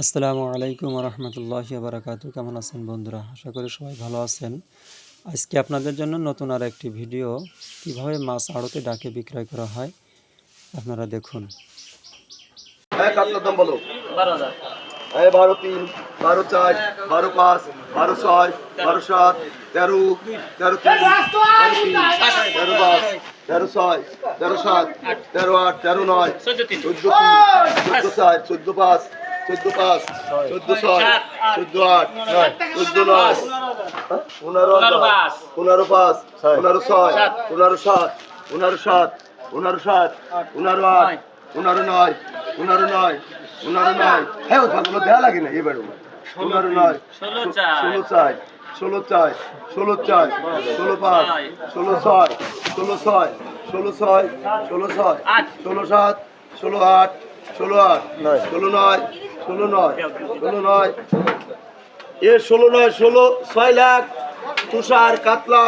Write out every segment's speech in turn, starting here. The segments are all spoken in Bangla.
আসসালামু আলাইকুম রহমতুল্লাহি বারাকাতু কেমন আছেন বন্ধুরা? আশা করি সবাই ভালো আছেন। আজকে আপনাদের জন্য নতুন আর একটি ভিডিও কীভাবে মাছ আড়তে ডাকে বিক্রয় করা হয় আপনারা দেখুন। হ্যাঁ কাতলার দাম বলো? হ্যাঁ বারো তিন বারো চার বারো পাঁচ বারো ছয় বারো সাত তেরো তেরো তিন তেরো তিন তেরো পাঁচ তেরো ছয় তেরো সাত তেরো আট তেরো নয় চোদ্দ তিন চোদ্দ চার চোদ্দ পাঁচ চোদ্দ পাঁচ চোদ্দ ছয় চোদ্দ আট চোদ্দ নয় পনেরো পনেরো পাঁচ পনেরো ছয় পনেরো সাত পনেরো সাত পনেরো সাত পনেরো আট পনেরো নয় পনেরো নয় পনেরো নয়। হ্যাঁ ওই ভাগগুলো দেওয়া লাগে না এবার পনেরো নয় ষোলো চার। ষোলো চার ষোলো চার ষোলো পাঁচ ষোলো ছয় ষোলো ছয় ষোলো ছয় ষোলো ছয় ষোলো সাত ষোলো আট ষোলো আট ষোলো নয় ষোলো নয় ষোলো নয়। এ ষোলো নয় ষোলো ছয় লাখ তুষার কাতলা।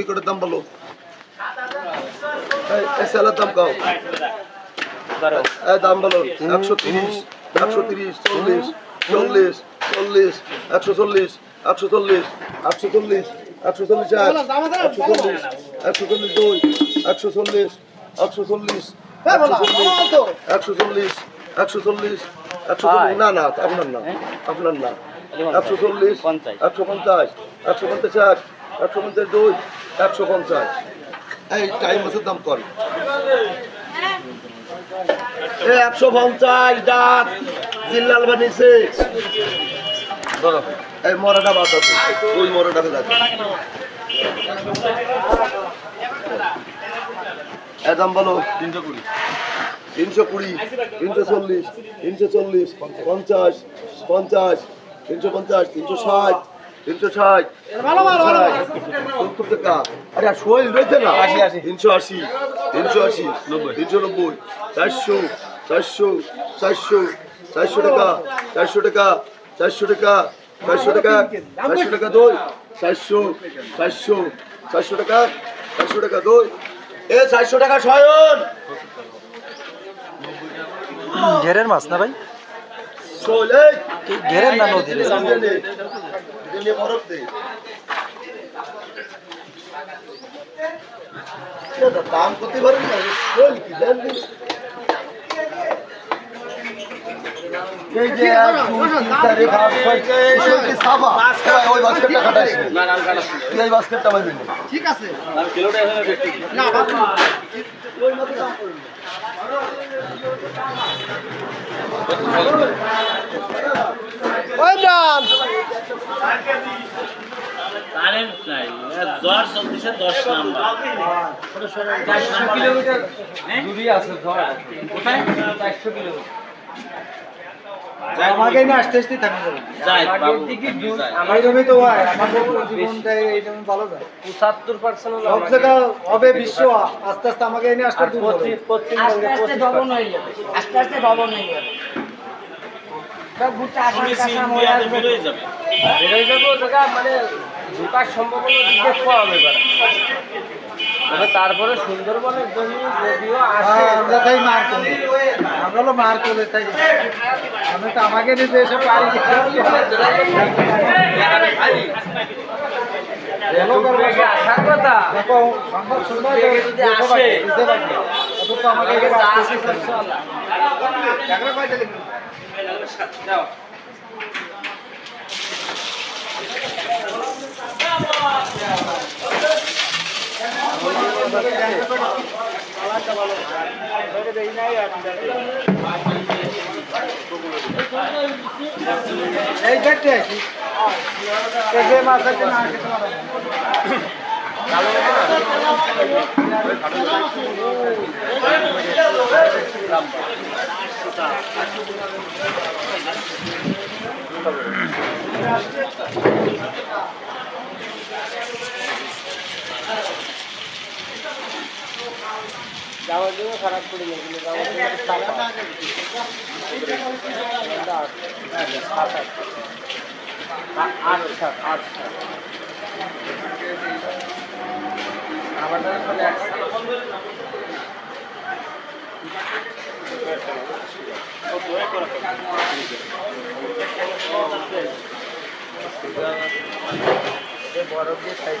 এই করে দাম বলো? এই দাম কাও। দাম বলো একশো তিরিশ একশো তিরিশ চল্লিশ চল্লিশ চল্লিশ একশো চল্লিশ একশো চল্লিশ একশো চল্লিশ একশো চল্লিশ এক একশো চল্লিশ একশো চল্লিশ দুই একশো চল্লিশ একশো চল্লিশ একশো চল্লিশ। একশো চল্লিশ একশো চল্লিশ না না আপনার না আপনার না। একশো চল্লিশ একশো পঞ্চাশ একশো পঞ্চাশ এক একশো পঞ্চাশ দুই একশো পঞ্চাশ। এই টাইম দাম কর। একশো পঞ্চাশ ডাক জিল্লাল বানিয়েছে এই মরাটা বাদ আছে ওই মরাটাকে দেখো। এ দাম বলো। তিনশো কুড়ি তিনশো কুড়ি তিনশো চল্লিশ তিনশো চল্লিশ পঞ্চাশ পঞ্চাশ তিনশো পঞ্চাশ তিনশো ষাট তিনশো ষাট সত্তর টাকা। আরে সোহেল রয়েছে না? আশি। তিনশো আশি তিনশো আশি নব্বই। তিনশো নব্বই চারশো চারশো চারশো চারশো টাকা চারশো টাকা চারশো টাকা চারশো টাকা চারশো টাকা দই চারশো চারশো চারশো টাকা চারশো টাকা দই এ চারশো টাকা শয়ন। ঘেরের মাছ না ভাই? ঘেরের না নদী দাম করতে পারেন না এই যে এক, দুই, তিন, চার, পাঁচ, ছয়, এই কি সাবা? ওই বাস্কেটটা কাটাস তুই এই বাস্কেটটা বাঁধবি না। কারেন্ট নাই জ্বর চলতেছে দশ নাম্বার কিলোমিটার দূরই আছে জ্বর কোথায় চারশো কিলোমিটার আমাকে না আস্তে আস্তে থাকা যাবে। আমার জমি তো হয় আমার জীবনটা এই জমি ভালো যায়। পঁচাত্তর পার্সেন্ট সব জায়গা হবে বিশ্ব আস্তে আস্তে আমাকে এনে আসতে দূর। আস্তে আস্তে হয়ে যাবে। আস্তে আস্তে ডবল হয়ে যাবে। বেরোয় যাবে। মানে ঢোকার সম্ভাবনা কম এবার। তবে তারপরে সুন্দরবনের জমি যদিও আসে হ্যাঁ, আমরা তাই মার করি। আমরা হলো মার করে থাকি আমি তো আমাকে নিতে এসে পারি আসার কথা। দেখো সংবাদ শুনবে তো বেগে যদি দেশে আসে। বাকি, দেশে বাকি। অথচ আমাকে এখানে আসতে আসতে এই দেখতে আছি মাছ আছে না খেতে পারবে না। যাওয়ার জন্য খারাপ করে গেল, কিন্তু যাওয়ার জন্য চাপা। সাত আট। আ- আট, সাত আট, সাত আমাদের সাত। বরফ দিয়ে সাইজ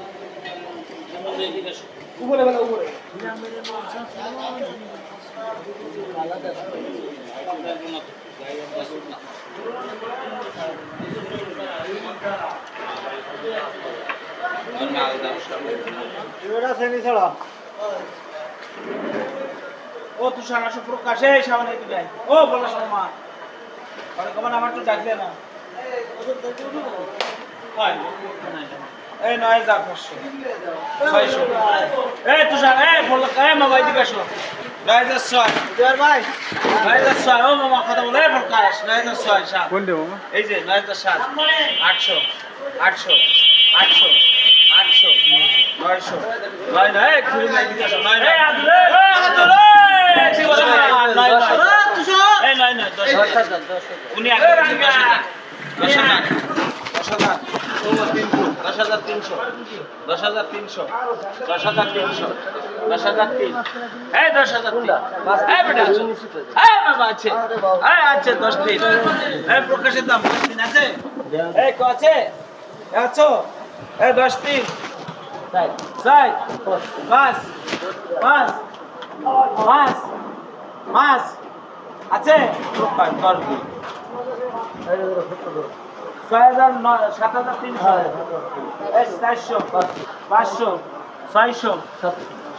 উপরে বেলা উপরে ও তুষার আসো প্রকাশে সামনে দিকে ও বলো শর্মা আমার তো ডাকলে না হয়। এই নয় হাজার পাঁচশো। ছয়শো। এই তুষার এই বলো এই মামা এদিকে আসো। নয় হাজার ছয়। ভাই। নয় হাজার ছয়। ও মামা কথা বলে এই প্রকাশ নয় হাজার ছয় সাত। এই যে নয় হাজার সাত। আটশো। আটশো। আটশো। আটশো। নয়শো। নয় নয় ঘুরি নাই দিকে আসো। নয় নয় নয়। নয় এই নয় নয় দশ হাজার। উনি আগে বলছেন দশ হাজার। দশ হাজার। দশ হাজার তিনশো, দশ হাজার তিনশো, দশ হাজার তিনশো, দশ হাজার তিন। এই দশ হাজার তিন। এই বেটা আছো এই বাবা আছে, এই আছে দশ তিন। এই প্রকাশের দাম দশ তিন আছে? এই কো আছে? আছো? এই দশ তিন। চার পাঁচ পাঁচ পাঁচ পাঁচ। আছে? দশ দুই ছয় হাজার নয় সাত হাজার তিনশো চারশো পাঁচশো ছয়শো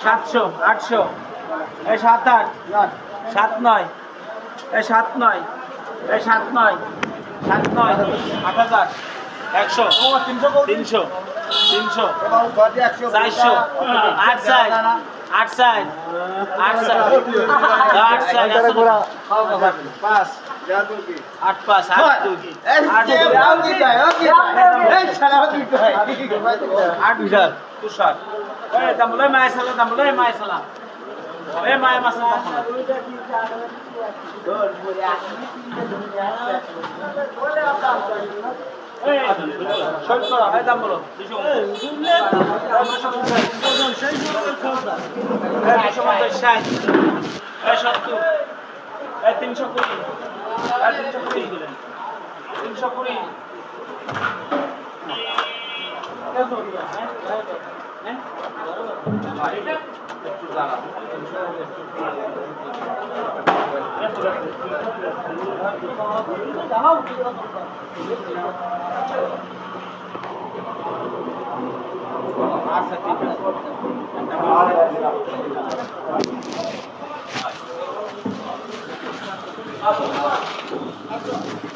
সাতশো আটশো এই সাত আট সাত নয় এই সাত নয় এই সাত নয় সাত নয় আট হাজার একশো তিনশো তিনশো চারশো আট সাইড আট সাইড আট সাইড আট সাইড পাঁচ আট পাঁচ আট দুই। আট দুই। তুষার এই দাম বলে মায় সালা দাম বলে মায় সালা এই মায় মাসা তিনশো কুড়ি। এই তিনশো কুড়ি তিনশো কুড়ি আচ্ছা ঠিক আছে